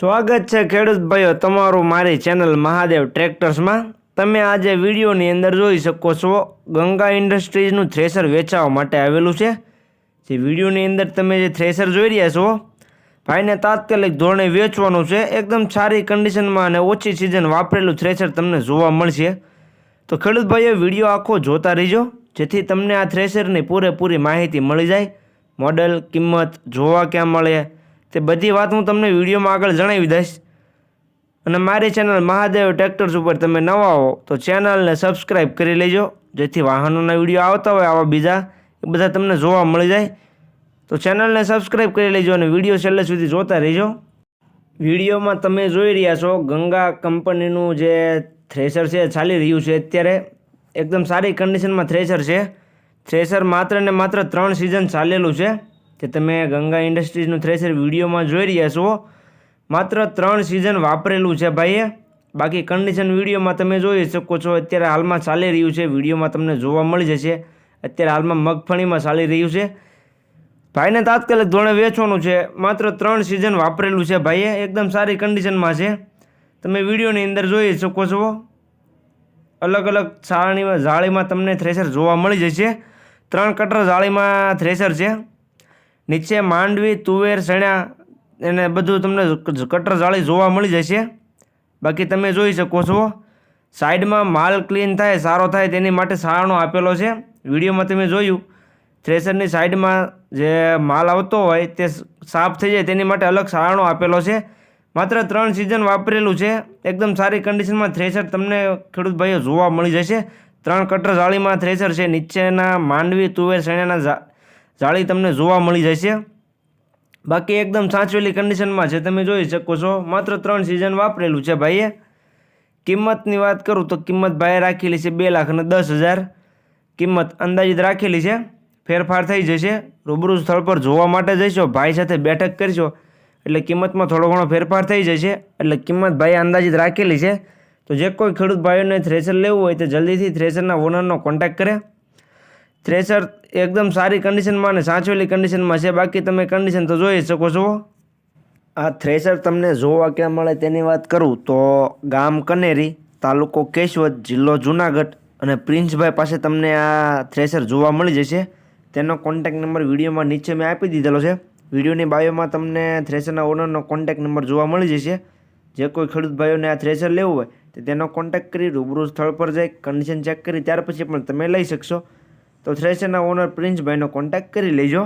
સ્વાગત છે ખેડૂત ભાઈઓ તમારું મારી ચેનલ મહાદેવ ટ્રેક્ટર્સમાં. તમે આજે વિડીયોની અંદર જોઈ શકો છો, ગંગા ઇન્ડસ્ટ્રીઝનું થ્રેસર વેચાવા માટે આવેલું છે. જે વિડીયોની અંદર તમે જે થ્રેસર જોઈ રહ્યા છો, ભાઈને તાત્કાલિક ધોરણે વેચવાનું છે. એકદમ સારી કન્ડિશનમાં અને ઓછી સિઝન વાપરેલું થ્રેસર તમને જોવા મળશે. તો ખેડૂત ભાઈઓ વીડિયો આખો જોતા રહીજો, જેથી તમને આ થ્રેસરની પૂરેપૂરી માહિતી મળી જાય. મોડલ, કિંમત જોવા ક્યાં મળે તે બધી વાત હું તમને વિડીયોમાં આગળ જણાવી દઈશ. અને મારી ચેનલ મહાદેવ ટ્રેક્ટર્સ ઉપર તમે નવા હો, તો ચેનલને સબસ્ક્રાઈબ કરી લેજો. જેથી વાહનોના વીડિયો આવતા હોય આવા બીજા, એ બધા તમને જોવા મળી જાય. તો ચેનલને સબસ્ક્રાઈબ કરી લેજો અને વીડિયો છેલ્લે સુધી જોતા રહેજો. વિડીયોમાં તમે જોઈ રહ્યા છો ગંગા કંપનીનું જે થ્રેસર છે, ચાલી રહ્યું છે અત્યારે. એકદમ સારી કન્ડિશનમાં થ્રેસર છે. થ્રેસર માત્ર ને માત્ર ત્રણ સિઝન ચાલેલું છે. જે તમે ગંગા ઇન્ડસ્ટ્રીઝનું થ્રેશર વિડીયોમાં જોઈ રહ્યા છો. માત્ર ત્રણ સિઝન વાપરેલું છે ભાઈએ. બાકી કન્ડિશન વિડીયોમાં તમે જોઈ શકો છો, અત્યારે હાલમાં ચાલી રહ્યું છે. વિડીયોમાં તમને જોવા મળી જશે. અત્યારે હાલમાં મગફળીમાં ચાલી રહ્યું છે. ભાઈને તાત્કાલિક ધોરણે વેચવાનું છે. માત્ર ત્રણ સિઝન વાપરેલું છે ભાઈએ. એકદમ સારી કન્ડિશનમાં છે. તમે વિડીયોની અંદર જોઈ શકો છો. અલગ અલગ સારણીમાં જાળીમાં તમને થ્રેસર જોવા મળી જશે. ત્રણ કટર જાળીમાં થ્રેસર છે. નીચે માંડવી, તુવેર, ચણા એને બધું તમને કટર જાળી જોવા મળી જશે. બાકી તમે જોઈ શકો છો, સાઈડમાં માલ ક્લીન થાય, સારો થાય તેની માટે સારણો આપેલો છે. વિડીયોમાં તમે જોયું થ્રેસરની સાઈડમાં જે માલ આવતો હોય તે સાફ થઈ જાય તેની માટે અલગ સારણો આપેલો છે. માત્ર ત્રણ સિઝન વાપરેલું છે. એકદમ સારી કન્ડિશનમાં થ્રેસર તમને ખેડૂત ભાઈઓ જોવા મળી જશે. ત્રણ કટર જાળીમાં થ્રેસર છે. નીચેના માંડવી, તુવેર, ચણાના જા- જાળી તમને જોવા મળી જશે. બાકી એકદમ સાચવેલી કન્ડિશનમાં છે, તમે જોઈ શકો છો. માત્ર ત્રણ સિઝન વાપરેલું છે ભાઈએ. કિંમતની વાત કરું તો કિંમત ભાઈએ રાખેલી છે બે લાખ અને દસ હજાર. કિંમત અંદાજિત રાખેલી છે. ફેરફાર થઈ જશે. રૂબરૂ સ્થળ પર જોવા માટે જઈશો, ભાઈ સાથે બેઠક કરશો. એટલે કિંમતમાં થોડો ઘણો ફેરફાર થઈ જશે. એટલે કિંમત ભાઈએ અંદાજિત રાખેલી છે. તો જે કોઈ ખેડૂત ભાઈઓને થ્રેસર લેવું હોય તો જલ્દીથી થ્રેસરના ઓનરનો કોન્ટેક્ટ કરે. થ્રેસર એકદમ સારી કન્ડિશનમાં અને સાચવેલી કન્ડિશનમાં છે. બાકી તમે કન્ડિશન તો જોઈ શકો છો. આ થ્રેસર તમને જોવા ક્યાં મળે તેની વાત કરું તો ગામ કનેરી, તાલુકો કેશવદ, જિલ્લો જુનાગઢ અને પ્રિન્સભાઈ પાસે તમને આ થ્રેસર જોવા મળી જશે. તેનો કોન્ટેક નંબર વિડીયોમાં નીચે મેં આપી દીધેલો છે. વિડીયોની બાયોમાં તમને થ્રેસરના ઓનરનો કોન્ટેક નંબર જોવા મળી જશે. જે કોઈ ખેડૂત ભાઈઓને આ થ્રેસર લેવું હોય, તો તેનો કોન્ટેક કરી રૂબરૂ સ્થળ પર જઈ કન્ડિશન ચેક કરી, ત્યાર પછી પણ તમે લઈ શકશો. તો થ્રેસરના ઓનર પ્રિન્સભાઈનો કોન્ટેક્ટ કરી લેજો.